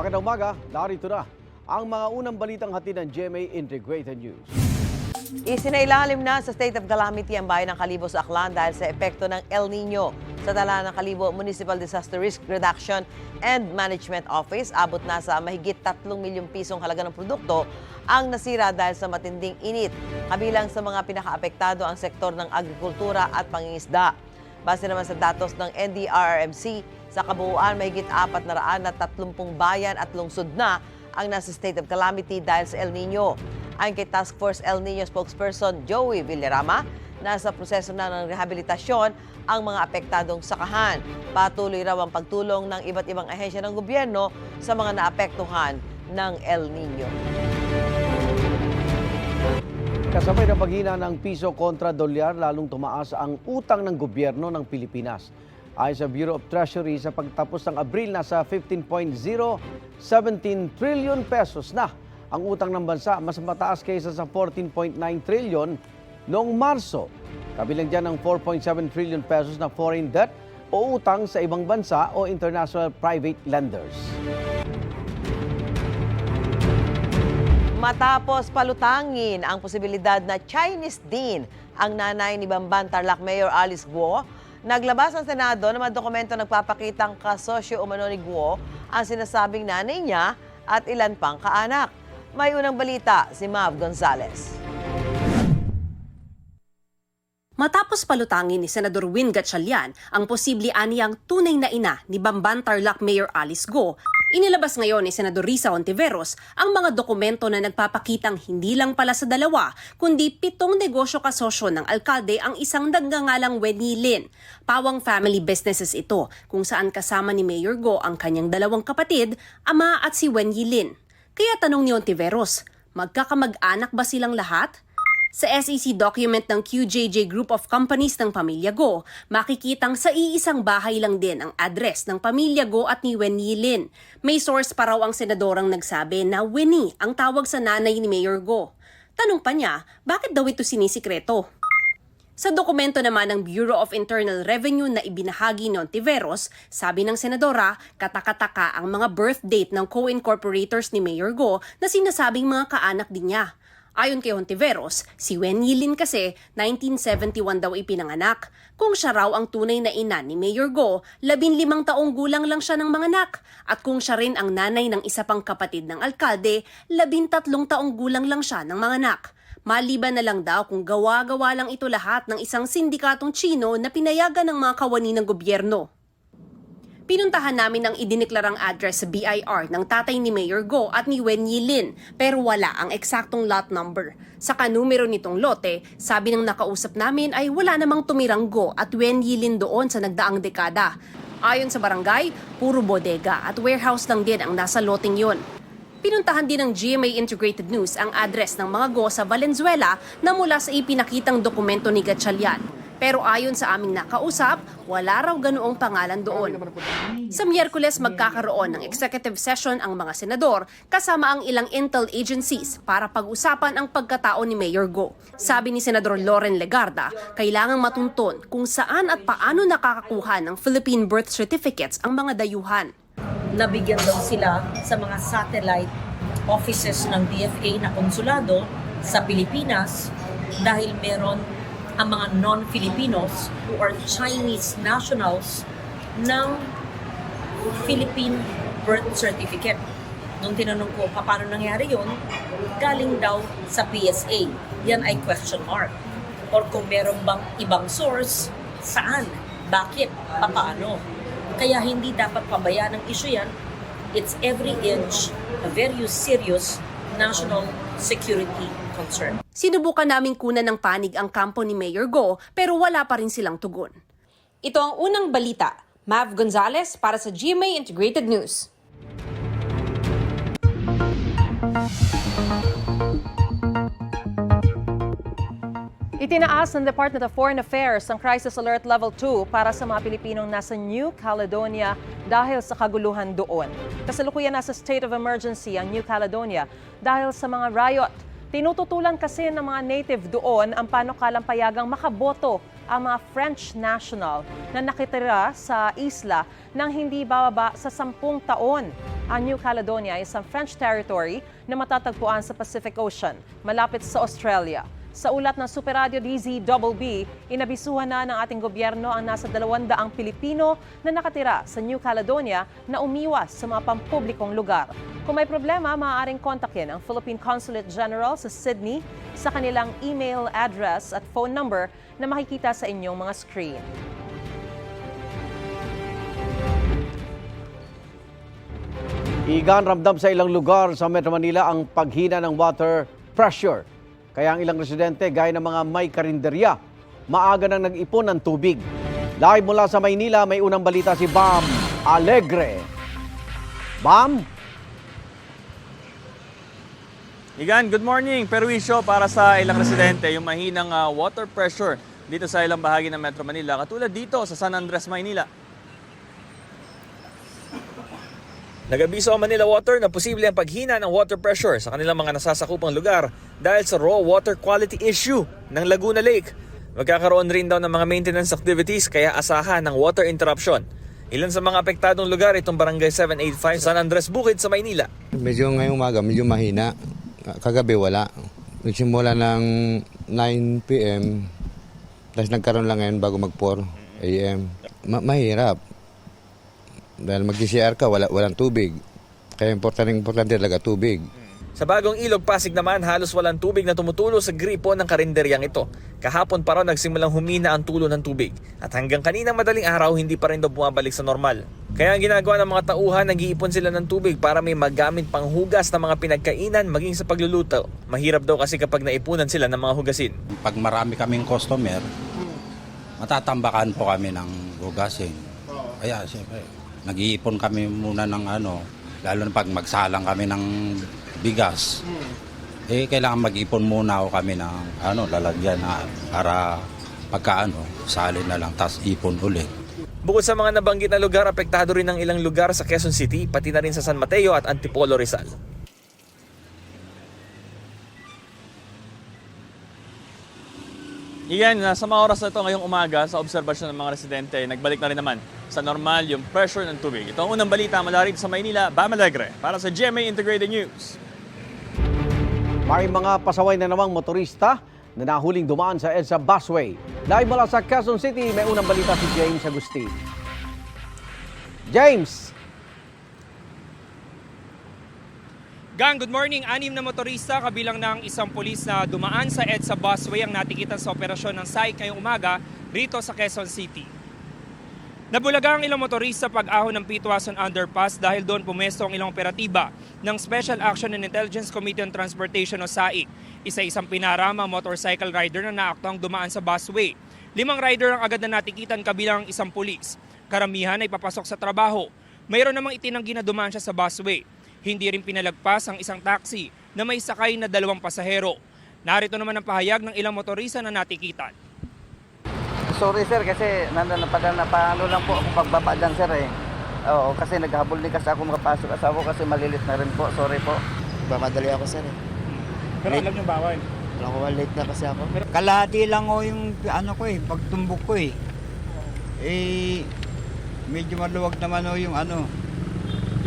Magandang umaga, narito na ang mga unang balitang hatid ng GMA Integrated News. Isinailalim na sa state of calamity ang bayan ng Kalibo sa Aklan dahil sa epekto ng El Nino. Sa tala ng Kalibo Municipal Disaster Risk Reduction and Management Office, abot na sa mahigit 3 milyong pisong halaga ng produkto ang nasira dahil sa matinding init. Kabilang sa mga pinakaapektado ang sektor ng agrikultura at pangingisda. Base naman sa datos ng NDRRMC, sa kabuuan mahigit 430 bayan at lungsod na ang nasa state of calamity dahil sa El Nino. Ayon kay Task Force El Nino spokesperson Joey Villarama, nasa proseso na ng rehabilitasyon ang mga apektadong sakahan. Patuloy raw ang pagtulong ng iba't ibang ahensya ng gobyerno sa mga naapektuhan ng El Nino. Kasabay ng paghina ng piso kontra dolyar, lalong tumaas ang utang ng gobyerno ng Pilipinas. Ayon sa Bureau of Treasury, sa pagtapos ng Abril, nasa 15.017 trillion pesos na ang utang ng bansa, mas mataas kaysa sa 14.9 trillion noong Marso. Kabilang dyan ang 4.7 trillion pesos na foreign debt o utang sa ibang bansa o international private lenders. Matapos palutangin ang posibilidad na Chinese din ang nanay ni Bamban Tarlac Mayor Alice Guo, naglabas ang Senado ng mga dokumento nagpapakitang kasosyo umano ni Guo ang sinasabing nanay niya at ilan pang kaanak. May unang balita si Mav Gonzalez. Matapos palutangin ni Senador Win Gatchalian ang posible aniyang tunay na ina ni Bamban Tarlac Mayor Alice Go, inilabas ngayon ni Senador Risa Ontiveros ang mga dokumento na nagpapakitang hindi lang pala sa dalawa, kundi pitong negosyo kasosyo ng alkalde ang isang nagngangalang Weni Lin. Pawang family businesses ito, kung saan kasama ni Mayor Go ang kanyang dalawang kapatid, ama at si Wen Yilin. Kaya tanong ni Ontiveros, magkakamag-anak ba silang lahat? Sa SEC document ng QJJ Group of Companies ng Pamilya Go, makikitang sa iisang bahay lang din ang address ng Pamilya Go at ni Wen Yilin. May source pa raw ang senadorang nagsabi na Winnie ang tawag sa nanay ni Mayor Go. Tanong pa niya, bakit daw ito sinisikreto? Sa dokumento naman ng Bureau of Internal Revenue na ibinahagi ni Ontiveros, sabi ng senadora, katakataka ang mga birth date ng co-incorporators ni Mayor Go na sinasabing mga kaanak din niya. Ayon kay Hontiveros, si Wen Yilin kasi 1971 daw ipinanganak. Kung siya raw ang tunay na ina ni Mayor Go, 15 taong gulang lang siya ng mga anak. At kung siya rin ang nanay ng isa pang kapatid ng alkalde, 13 taong gulang lang siya ng mga anak. Maliban na lang daw kung gawa-gawa lang ito lahat ng isang sindikatong Chino na pinayagan ng mga kawani ng gobyerno. Pinuntahan namin ang idineklarang address sa BIR ng tatay ni Mayor Go at ni Wen Yilin pero wala ang eksaktong lot number. Sa kanumero nitong lote, sabi ng nakausap namin ay wala namang tumirang Go at Wen Yilin doon sa nagdaang dekada. Ayon sa barangay, puro bodega at warehouse lang din ang nasa loteng yon. Pinuntahan din ng GMA Integrated News ang address ng mga Go sa Valenzuela na mula sa ipinakitang dokumento ni Gatchalian. Pero ayon sa aming nakausap, wala raw ganoong pangalan doon. Sa Miyerkules magkakaroon ng executive session ang mga senador kasama ang ilang intel agencies para pag-usapan ang pagkatao ni Mayor Go. Sabi ni Senador Loren Legarda, kailangang matunton kung saan at paano nakakakuha ng Philippine birth certificates ang mga dayuhan. nabigyan daw sila sa mga satellite offices ng DFA na konsulado sa Pilipinas dahil meron ang mga non-Filipinos are Chinese nationals ng Philippine birth certificate. Nung tinanong ko, paano nangyari yun? Galing daw sa PSA. Yan ay question mark. Or kung meron bang ibang source, saan? Bakit? Paano? Kaya hindi dapat pabayaan ng issue yan. It's every inch a very serious national security concern. Sinubukan naming kunan ng panig ang kampo ni Mayor Go pero wala pa rin silang tugon. Ito ang unang balita. Mav Gonzalez para sa GMA Integrated News. Itinaas ng Department of Foreign Affairs ang Crisis Alert Level 2 para sa mga Pilipinong nasa New Caledonia dahil sa kaguluhan doon. Kasalukuyan nasa state of emergency ang New Caledonia dahil sa mga riot. Tinututulan kasi ng mga native doon ang panukalang payagang makaboto ang mga French national na nakitira sa isla nang hindi bababa sa sampung taon. Ang New Caledonia ay isang French territory na matatagpuan sa Pacific Ocean, malapit sa Australia. Sa ulat ng Super Radio DZBB, inabisuhan na ng ating gobyerno ang nasa 200 Pilipino na nakatira sa New Caledonia na umiwas sa mga pampublikong lugar. Kung may problema, maaaring kontakin ang Philippine Consulate General sa Sydney sa kanilang email address at phone number na makikita sa inyong mga screen. Igan ramdam sa ilang lugar sa Metro Manila ang paghina ng water pressure. Kaya ang ilang residente, gaya ng mga may karinderya, maaga nang nag-ipon ng tubig. Live mula sa Maynila, may unang balita si Bam Alegre. Bam? Igan, good morning. Perwisyo para sa ilang residente yung mahinang ah, water pressure dito sa ilang bahagi ng Metro Manila. Katulad dito sa San Andres, Maynila. Nag-abiso ang Manila Water na posible ang paghina ng water pressure sa kanilang mga nasasakupang lugar dahil sa raw water quality issue ng Laguna Lake. Magkakaroon rin daw ng mga maintenance activities kaya asahan ng water interruption. Ilan sa mga apektadong lugar itong Barangay 785 San Andres Bukid sa Maynila. Medyo ngayong umaga, medyo mahina. Kagabi wala. Nagsimula ng 9 p.m. Tapos nagkaroon lang ngayon bago mag 4 a.m. Ma- mahirap. Dahil mag-CR ka, wala, walang tubig. Kaya importante, importante talaga tubig. Sa bagong ilog Pasig naman, halos walang tubig na tumutulo sa gripo ng karinderyang ito. Kahapon pa raw nagsimulang humina ang tulo ng tubig. At hanggang kaninang madaling araw, hindi pa rin daw bumabalik sa normal. Kaya ang ginagawa ng mga tauhan, nag-iipon sila ng tubig para may magamit pang hugas ng mga pinagkainan maging sa pagluluto. Mahirap daw kasi kapag naipunan sila ng mga hugasin. pag marami kaming customer, matatambakan po kami ng hugasin. Kaya siyempre, nag-iipon kami muna ng ano, lalo na pag magsalang kami ng bigas. Eh, kailangan mag-ipon muna ako kami ng ano, lalagyan na para pagka ano, salin na lang, tas ipon ulit. Bukod sa mga nabanggit na lugar, apektado rin ang ilang lugar sa Quezon City, pati na rin sa San Mateo at Antipolo Rizal. Iyan, sa mga oras na ito ngayong umaga, sa obserbasyon ng mga residente, nagbalik na rin naman sa normal yung pressure ng tubig. Ito ang unang balita mula rito sa Maynila, Bam Alegre, para sa GMA Integrated News. May mga pasaway na namang motorista na nahuling dumaan sa EDSA Busway. Live mula sa Quezon City, may unang balita si James Agustin. James! Gang, good morning. Anim na motorista kabilang ng isang pulis na dumaan sa EDSA busway ang natikitan sa operasyon ng SAIC ngayong umaga rito sa Quezon City. Nabulaga ang ilang motorista pag-ahon ng Pitwason Underpass dahil doon pumesto ang ilang operatiba ng Special Action and Intelligence Committee on Transportation o SAIC. Isa-isang pinarama motorcycle rider na naaktong dumaan sa busway. Limang rider ang agad na natikitan kabilang isang pulis. Karamihan ay papasok sa trabaho. Mayroon namang itinanggi na dumaan siya sa busway. Hindi rin pinalagpas ang isang taxi na may sakay na dalawang pasahero. Narito naman ang pahayag ng ilang motorista na natikitan. Sorry sir kasi nandun na pa na paano lang po ako pagbaba dyan sir eh. Oo, kasi naghabol din kasi ako makapasok asawa kasi malilit na rin po. Sorry po. Mamadali ako sir eh. Pero alam niyo bawal. Alam ko ba late na kasi ako. Kalahati lang o yung ano ko eh, pagtumbok ko eh. Eh, medyo maluwag naman o yung ano.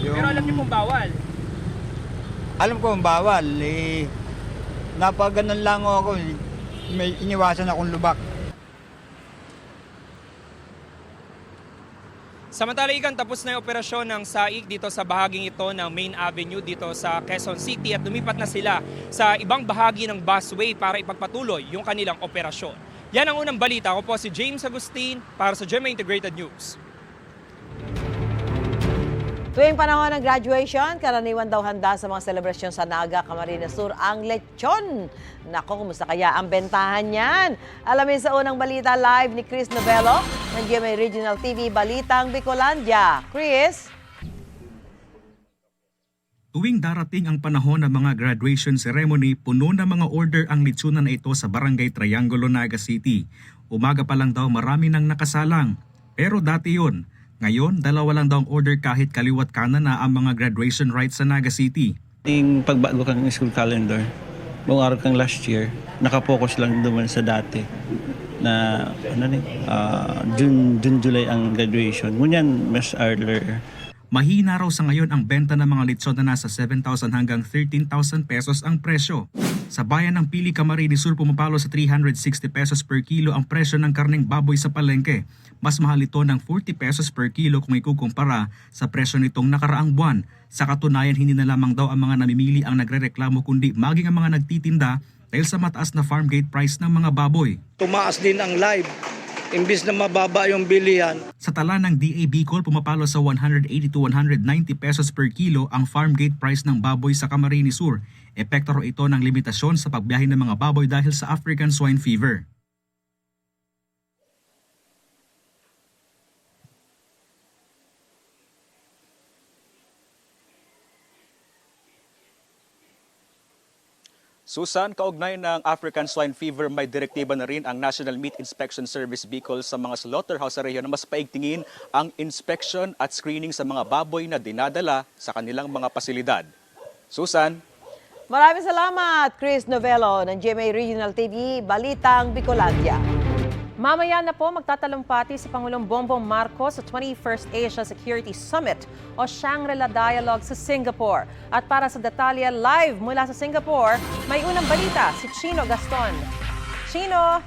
Yung, Pero alam niyo pong bawal. Alam ko ang bawal eh. Napaganon lang ako. eh. May iniwasan akong lubak. Samantala ikan tapos na yung operasyon ng SAIC dito sa bahaging ito ng Main Avenue dito sa Quezon City at lumipat na sila sa ibang bahagi ng busway para ipagpatuloy yung kanilang operasyon. Yan ang unang balita. Ako po si James Agustin para sa GMA Integrated News. Tuwing panahon ng graduation, karaniwan daw handa sa mga selebrasyon sa Naga, Camarines Sur ang lechon. Nako, kumusta kaya ang bentahan niyan? Alamin sa unang balita live ni Chris Novello ng GMA Regional TV Balitang Bicolandia. Chris? Tuwing darating ang panahon ng mga graduation ceremony, puno na mga order ang litsunan na ito sa Barangay Triangulo, Naga City. Umaga pa lang daw marami nang nakasalang. Pero dati yon. Ngayon, dalawa lang daw ang order kahit kaliwat kanan na ang mga graduation rites sa Naga City. Yung pagbago kang school calendar, buong araw kang last year, nakapokus lang naman sa dati na ano ni ah, June, June, July ang graduation. Ngunyan, mas earlier. Mahina raw sa ngayon ang benta ng mga litson na nasa 7,000 hanggang 13,000 pesos ang presyo. Sa bayan ng Pili Camarines Sur pumapalo sa 360 pesos per kilo ang presyo ng karneng baboy sa palengke. Mas mahal ito ng 40 pesos per kilo kung ikukumpara sa presyo nitong nakaraang buwan. Sa katunayan, hindi na lamang daw ang mga namimili ang nagrereklamo kundi maging ang mga nagtitinda dahil sa mataas na farm gate price ng mga baboy. Tumaas din ang live. Imbis na mababa yung bilihan, Sa tala ng DA Bicol, pumapalo sa 180 to 190 pesos per kilo ang farm gate price ng baboy sa Camarines Sur. Epekto raw ito ng limitasyon sa pagbiyahe ng mga baboy dahil sa African swine fever. Susan, kaugnay ng African Swine Fever, may direktiba na rin ang National Meat Inspection Service Bicol sa mga slaughterhouse sa rehiyon na mas paigtingin ang inspection at screening sa mga baboy na dinadala sa kanilang mga pasilidad. Susan? Maraming salamat, Chris Novello ng GMA Regional TV, Balitang Bicolandia. Mamaya na po magtatalumpati si Pangulong Bongbong Marcos sa 21st Asia Security Summit o Shangri-La Dialogue sa Singapore. At para sa detalye live mula sa Singapore, may unang balita si Chino Gaston. Chino!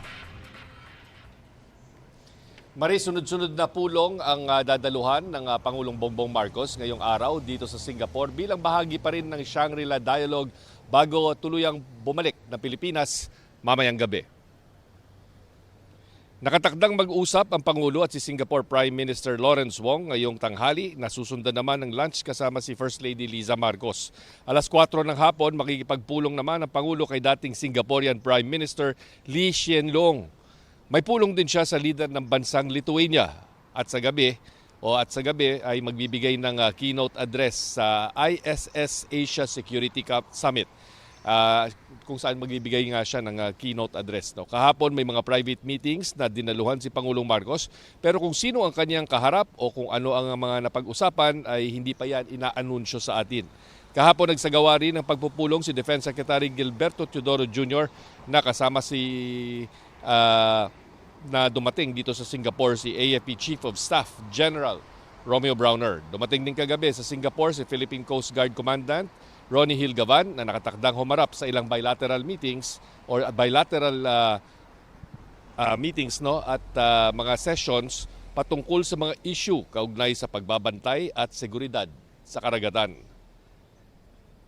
Maris, sunod-sunod na pulong ang ah, dadaluhan ng ah, Pangulong Bongbong Marcos ngayong araw dito sa Singapore bilang bahagi pa rin ng Shangri-La Dialogue bago tuluyang bumalik ng Pilipinas mamayang gabi. Nakatakdang mag-usap ang Pangulo at si Singapore Prime Minister Lawrence Wong ngayong tanghali. Nasusundan naman ng lunch kasama si First Lady Liza Marcos. Alas 4 ng hapon, makikipagpulong naman ang Pangulo kay dating Singaporean Prime Minister Lee Hsien Loong. May pulong din siya sa leader ng bansang Lithuania. At sa gabi, o at sa gabi ay magbibigay ng ah, keynote address sa ISS Asia Security Cup Summit. Ah, kung saan magbibigay nga siya ng ah, keynote address. No? Kahapon may mga private meetings na dinaluhan si Pangulong Marcos pero kung sino ang kanyang kaharap o kung ano ang mga napag-usapan ay hindi pa yan inaanunsyo sa atin. Kahapon nagsagawa rin ng pagpupulong si Defense Secretary Gilberto Teodoro Jr. na kasama si ah, na dumating dito sa Singapore si AFP Chief of Staff General Romeo Browner. Dumating din kagabi sa Singapore si Philippine Coast Guard Commandant Ronnie Hilgavan na nakatakdang humarap sa ilang bilateral meetings or bilateral ah, ah, meetings no at ah, mga sessions patungkol sa mga issue kaugnay sa pagbabantay at seguridad sa karagatan.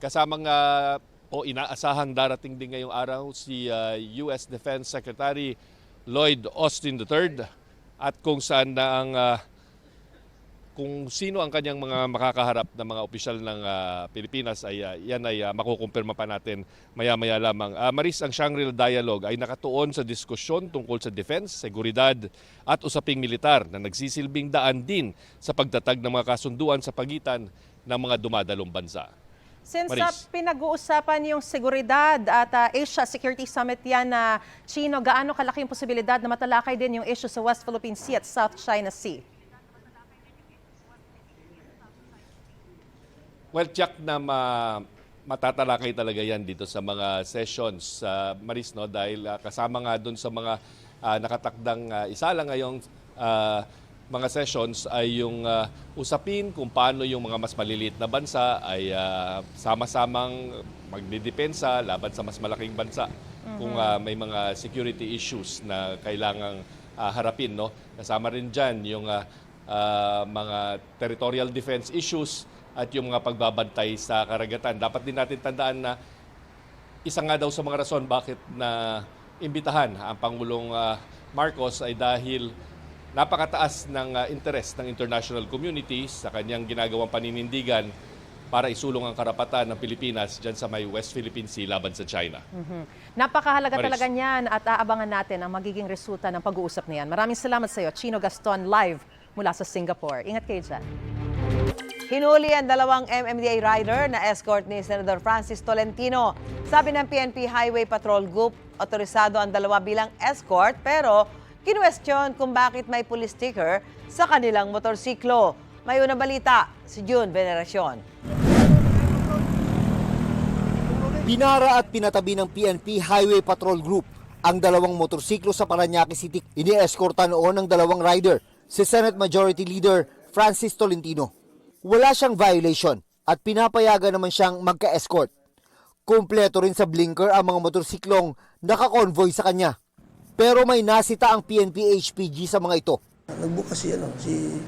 Kasamang ah, o inaasahang darating din ngayong araw si ah, US Defense Secretary Lloyd Austin III at kung saan na ang ah, kung sino ang kanyang mga makakaharap na mga opisyal ng ah, Pilipinas ay ah, yan ay ah, makukumpirma pa natin maya-maya lamang. Ah, Maris, ang Shangri-La Dialogue ay nakatuon sa diskusyon tungkol sa defense, seguridad at usaping militar na nagsisilbing daan din sa pagtatag ng mga kasunduan sa pagitan ng mga dumadalong bansa. Since Maris. uh, pinag-uusapan yung seguridad at uh, Asia Security Summit yan na Chino, gaano kalaki yung posibilidad na matalakay din yung issue sa West Philippine Sea at South China Sea? Well, check na ma matatalakay talaga yan dito sa mga sessions sa Maris no? Dahil ah, kasama nga doon sa mga ah, nakatakdang uh, isa lang ngayong ah, mga sessions ay yung ah, usapin kung paano yung mga mas maliliit na bansa ay ah, sama-samang magdidepensa laban sa mas malaking bansa. Kung ah, may mga security issues na kailangang ah, harapin no? Kasama rin diyan yung ah, ah, mga territorial defense issues at yung mga pagbabantay sa karagatan. Dapat din natin tandaan na isa nga daw sa mga rason bakit na imbitahan ang Pangulong ah, Marcos ay dahil napakataas ng ah, interest ng international community sa kanyang ginagawang paninindigan para isulong ang karapatan ng Pilipinas dyan sa may West Philippine Sea laban sa China. Mhm. Napakahalaga Maris. talaga niyan at aabangan natin ang magiging resulta ng pag-uusap na yan. Maraming salamat sa iyo, Chino Gaston, live mula sa Singapore. Ingat kayo dyan. Hinuli ang dalawang MMDA rider na escort ni Senator Francis Tolentino. Sabi ng PNP Highway Patrol Group, otorisado ang dalawa bilang escort pero kinwestiyon kung bakit may police sticker sa kanilang motorsiklo. May unang balita, si June Veneracion. Binara at pinatabi ng PNP Highway Patrol Group ang dalawang motorsiklo sa Paranaque City. Ini-escorta noon ng dalawang rider, si Senate Majority Leader Francis Tolentino. Wala siyang violation at pinapayagan naman siyang magka-escort. Kumpleto rin sa blinker ang mga motorsiklong nakakonvoy sa kanya. Pero may nasita ang PNP HPG sa mga ito. Nagbukas si, ano, si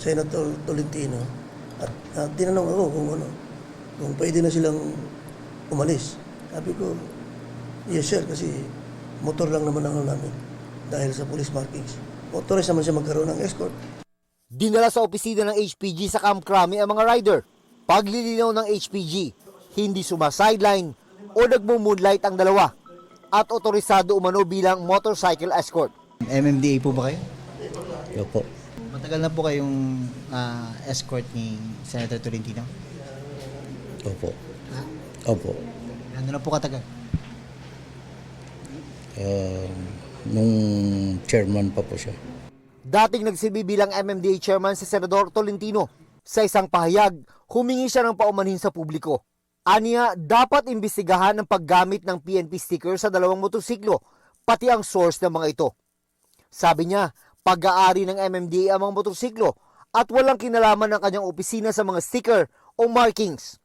Senator Tolentino at, at tinanong ako kung ano, kung pwede na silang umalis. Sabi ko, yes sir, kasi motor lang naman ang ano namin dahil sa police markings. Authorized naman siya magkaroon ng escort. Dinala sa opisina ng HPG sa Camp Crame ang mga rider. Paglilinaw ng HPG, hindi sumasideline o nagmo-moonlight ang dalawa at otorisado umano bilang motorcycle escort. MMDA po ba kayo? Opo. Matagal na po kayong ah, escort ni Senator Tolentino? Opo. Opo. Ano na po katagal? Um, nung chairman pa po siya. Dating nagsilbi bilang MMDA chairman si Senador Tolentino. Sa isang pahayag, humingi siya ng paumanhin sa publiko. Aniya, dapat imbestigahan ang paggamit ng PNP sticker sa dalawang motorsiklo, pati ang source ng mga ito. Sabi niya, pag-aari ng MMDA ang mga motorsiklo at walang kinalaman ng kanyang opisina sa mga sticker o markings.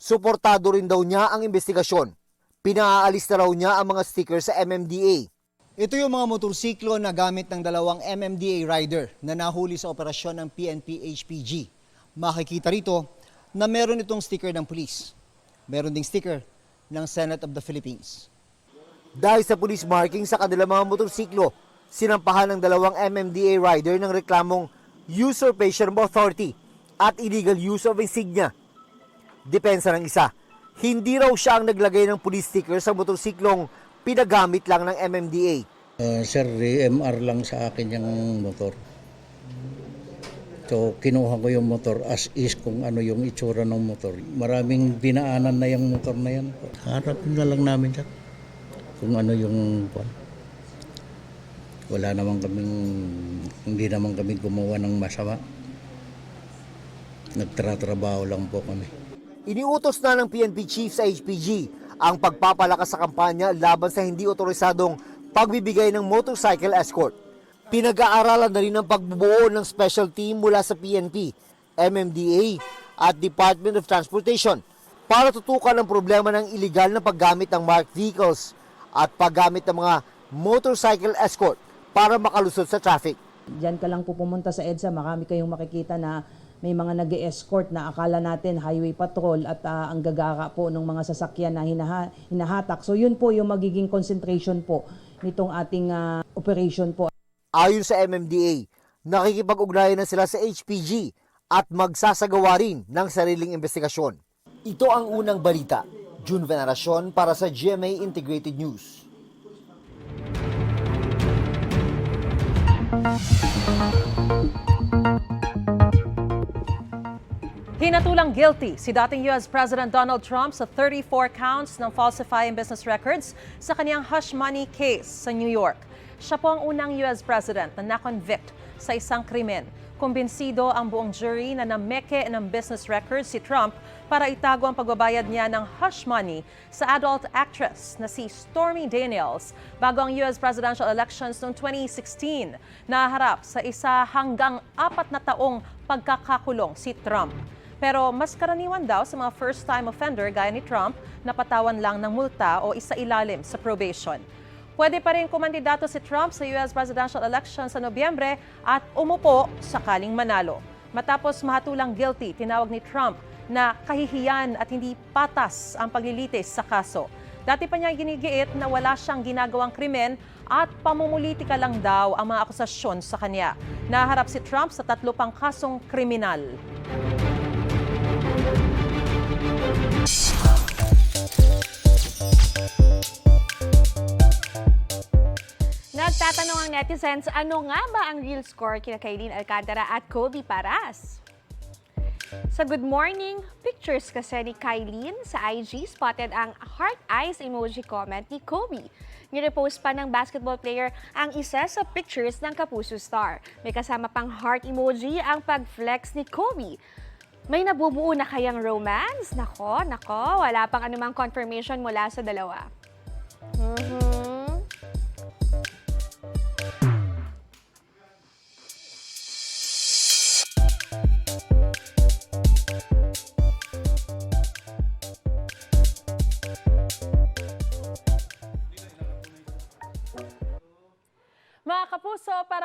Suportado rin daw niya ang investigasyon. Pinaalis na raw niya ang mga sticker sa MMDA. Ito yung mga motorsiklo na gamit ng dalawang MMDA rider na nahuli sa operasyon ng PNP HPG. Makikita rito na meron itong sticker ng police. Meron ding sticker ng Senate of the Philippines. Dahil sa police marking sa kanilang mga motorsiklo, sinampahan ng dalawang MMDA rider ng reklamong usurpation of authority at illegal use of insignia. Depensa ng isa, hindi raw siya ang naglagay ng police sticker sa motorsiklong pinagamit lang ng MMDA. Uh, sir, MR lang sa akin yung motor. So, kinuha ko yung motor as is kung ano yung itsura ng motor. Maraming binaanan na yung motor na yan. Harapin na lang namin siya. Kung ano yung... Wala naman kaming... Hindi naman kami gumawa ng masama. Nagtratrabaho lang po kami. Iniutos na ng PNP chief sa HPG ang pagpapalakas sa kampanya laban sa hindi otorisadong pagbibigay ng motorcycle escort. Pinag-aaralan na rin ang pagbubuo ng special team mula sa PNP, MMDA at Department of Transportation para tutukan ang problema ng iligal na paggamit ng marked vehicles at paggamit ng mga motorcycle escort para makalusot sa traffic. Diyan ka lang po pumunta sa EDSA, marami kayong makikita na may mga nag escort na akala natin highway patrol at ah, ang gagara po ng mga sasakyan na hinaha- hinahatak. So yun po yung magiging concentration po nitong ating ah, operation po. Ayon sa MMDA, nakikipag-ugnayan na sila sa HPG at magsasagawa rin ng sariling investigasyon. Ito ang unang balita. June Veneracion para sa GMA Integrated News. Hinatulang guilty si dating US President Donald Trump sa 34 counts ng falsifying business records sa kanyang hush money case sa New York. Siya po ang unang US President na na-convict sa isang krimen. Kumbinsido ang buong jury na nameke ng business records si Trump para itago ang pagbabayad niya ng hush money sa adult actress na si Stormy Daniels bago ang US presidential elections noong 2016. Naharap sa isa hanggang apat na taong pagkakakulong si Trump. Pero mas karaniwan daw sa mga first-time offender gaya ni Trump na patawan lang ng multa o isa ilalim sa probation. Pwede pa rin kumandidato si Trump sa US presidential election sa Nobyembre at umupo sakaling manalo. Matapos mahatulang guilty, tinawag ni Trump na kahihiyan at hindi patas ang paglilitis sa kaso. Dati pa niya ginigiit na wala siyang ginagawang krimen at pamumulitika lang daw ang mga akusasyon sa kanya. Naharap si Trump sa tatlo pang kasong kriminal. Nagtatanong ang netizens, ano nga ba ang real score kina Kailin Alcantara at Kobe Paras? Sa Good Morning Pictures kasi ni Kylene sa IG, spotted ang heart eyes emoji comment ni Kobe. Nirepost pa ng basketball player ang isa sa pictures ng Kapuso Star. May kasama pang heart emoji ang pag-flex ni Kobe. May nabubuo na kayang romance? Nako, nako, wala pang anumang confirmation mula sa dalawa. Mhm.